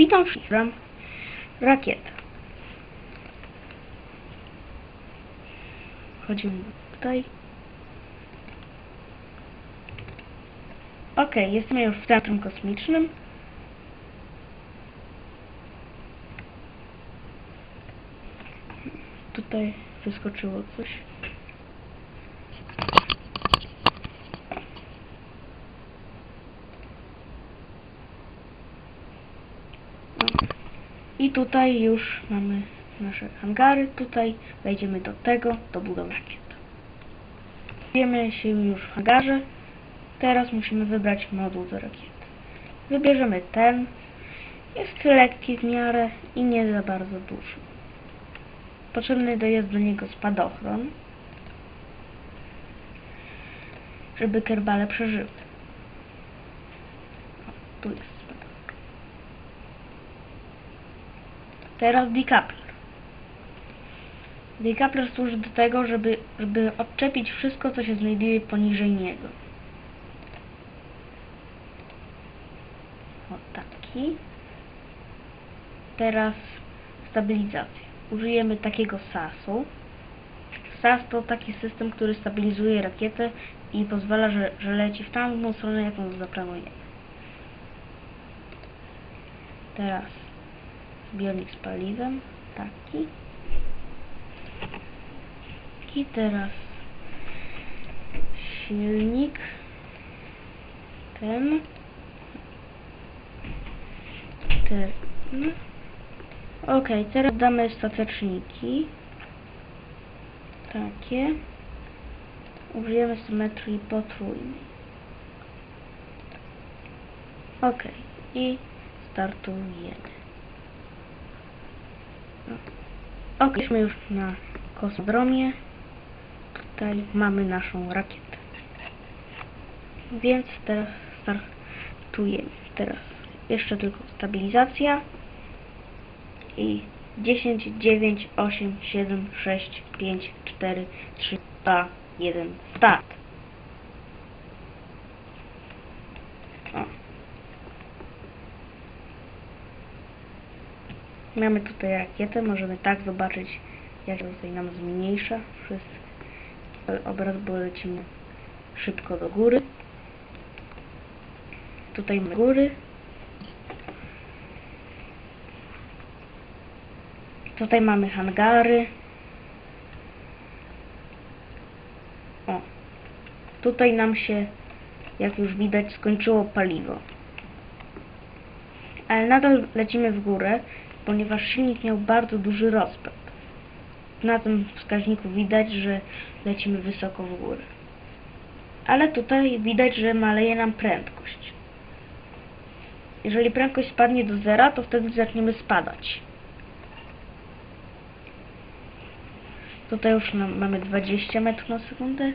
Witam wszystkich. Rakieta. Chodzimy tutaj. Ok, jesteśmy już w centrum kosmicznym. Tutaj wyskoczyło coś. I tutaj już mamy nasze hangary. Tutaj wejdziemy do tego, do budowy rakiet. Wiemy się już w hangarze. Teraz musimy wybrać moduł do rakiety. Wybierzemy ten. Jest lekki w miarę i nie za bardzo duży. Potrzebny jest do niego spadochron, żeby kerbale przeżyły. O, tu jest spadochron. Teraz decoupler. Decoupler służy do tego, żeby, żeby odczepić wszystko, co się znajduje poniżej niego. O taki. Teraz stabilizacja. Użyjemy takiego SAS-u. SAS to taki system, który stabilizuje rakietę i pozwala, że, że leci w tamtą stronę, jaką zaplanujemy. Teraz zbiornik z paliwem. Taki. I teraz silnik. Ten. Ten. Ok, teraz damy stateczniki. Takie. Użyjemy symetrii potrójnej. Ok, i startujemy. Ok, jesteśmy już na kosmodromie. Tutaj mamy naszą rakietę. Więc teraz startujemy. Teraz jeszcze tylko stabilizacja. I 10, 9, 8, 7, 6, 5, 4, 3, 2, 1, start. O. Mamy tutaj rakietę, możemy tak zobaczyć, jak tutaj nam zmniejsza. Wszystko. Obraz, bo lecimy szybko do góry. Tutaj mamy góry. Tutaj mamy hangary. O. Tutaj nam się, jak już widać, skończyło paliwo. Ale nadal lecimy w górę, ponieważ silnik miał bardzo duży rozpęd. Na tym wskaźniku widać, że lecimy wysoko w górę. Ale tutaj widać, że maleje nam prędkość. Jeżeli prędkość spadnie do zera, to wtedy zaczniemy spadać. Tutaj już mamy 20 metrów na sekundę.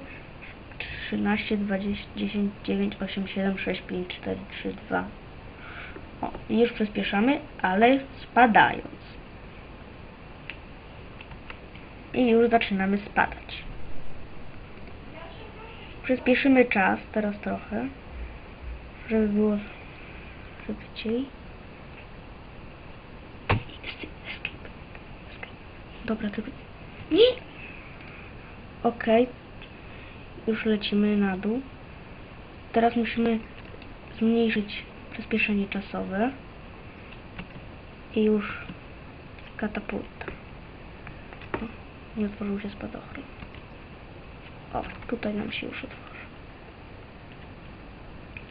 13, 20, 10, 9, 8, 7, 6, 5, 4, 3, 2. O, już przyspieszamy, ale spadając. I już zaczynamy spadać. Przyspieszymy czas teraz trochę, żeby było szybciej. Dobra, tylko... Nie! Okej. Już lecimy na dół. Teraz musimy zmniejszyć przyspieszenie czasowe. I już katapulta. O, nie otworzył się spadochron. O, tutaj nam się już otworzy.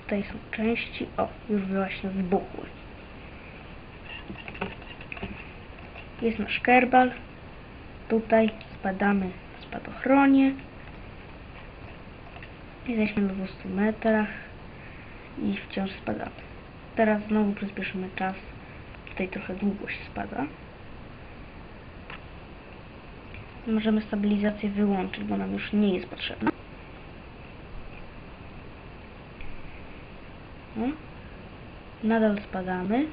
Tutaj są części. O, już właśnie wybuchły. Jest nasz kerbal. Tutaj spadamy w spadochronie. Jesteśmy na 200 metrach i wciąż spadamy. Teraz znowu przyspieszymy czas. Tutaj trochę długość spada. Możemy stabilizację wyłączyć, bo nam już nie jest potrzebna. Nadal spadamy.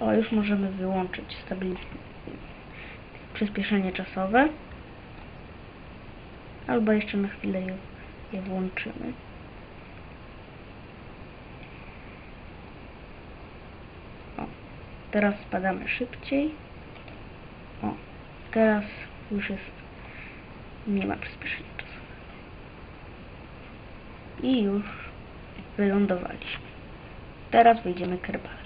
O, już możemy wyłączyć przyspieszenie czasowe. Albo jeszcze na chwilę je, je włączymy. O, teraz spadamy szybciej. O, teraz już jest, nie ma przyspieszenia czasu. I już wylądowaliśmy. Teraz wyjdziemy kerbalem.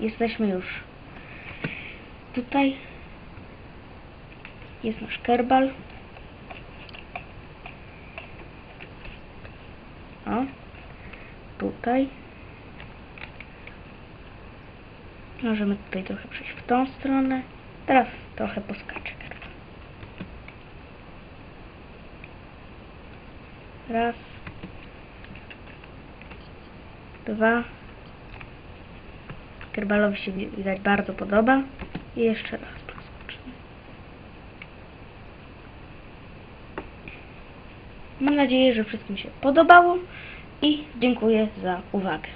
Jesteśmy już tutaj. Jest nasz kerbal. O, tutaj. Możemy tutaj trochę przejść w tą stronę. Teraz trochę poskaczę. Raz. Dwa. Kerbalowi się wi- widać bardzo podoba. I jeszcze raz Mam nadzieję, że wszystkim się podobało i dziękuję za uwagę.